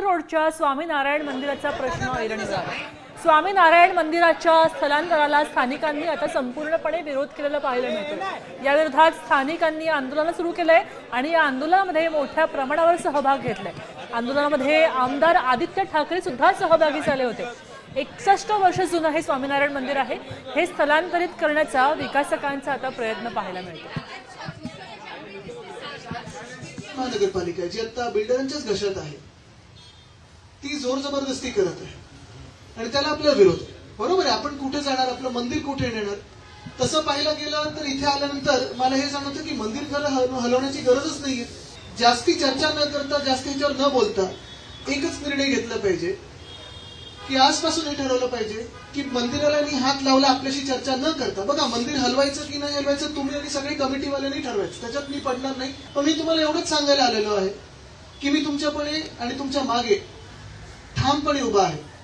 रोडच्या स्वामीनारायण मंदिराचा प्रश्न ऐरणीवर आला स्वामीनारायण मंदिराच्या स्थलांतराला स्थानिकांनी आता संपूर्णपणे विरोध केलेला पाहायला मिळतो या विरोधात स्थानिकांनी आंदोलन सुरू केलंय आणि या आंदोलनामध्ये मोठ्या प्रमाणावर सहभाग घेतलाय. आंदोलनामध्ये आमदार आदित्य ठाकरे सुद्धा सहभागी झाले होते. एकसष्ट वर्ष जुनं हे स्वामीनारायण मंदिर आहे. हे स्थलांतरित करण्याचा विकासकांचा आता प्रयत्न पाहायला मिळतो महानगरपालिका जी आता बिल्डरांच्याच घशात आहे. ती जोर जबरदस्ती करत आहे. आणि त्याला आपला विरोध आहे. बरोबर आहे आपण कुठे जाणार आपलं मंदिर कुठे नेणार? तसं पाहायला गेलं तर इथे आल्यानंतर मला हे जाणवतं की मंदिर खरं हल- हलवण्याची गरजच नाहीये. जास्ती चर्चा न करता जास्ती याच्यावर न बोलता एकच निर्णय घेतला पाहिजे की आजपासून हे ठरवलं पाहिजे की मंदिराला हात लावला आपल्याशी चर्चा न करता. बघा मंदिर हलवायचं की नाही हलवायचं तुम्ही आणि सगळे कमिटीवाल्यांनी ठरवायचं. त्याच्यात मी पडणार नाही. पण मी तुम्हाला एवढंच सांगायला आलेलो आहे की मी तुमच्यापणे आणि तुमच्या मागे ઠામપણે ઊભા રહે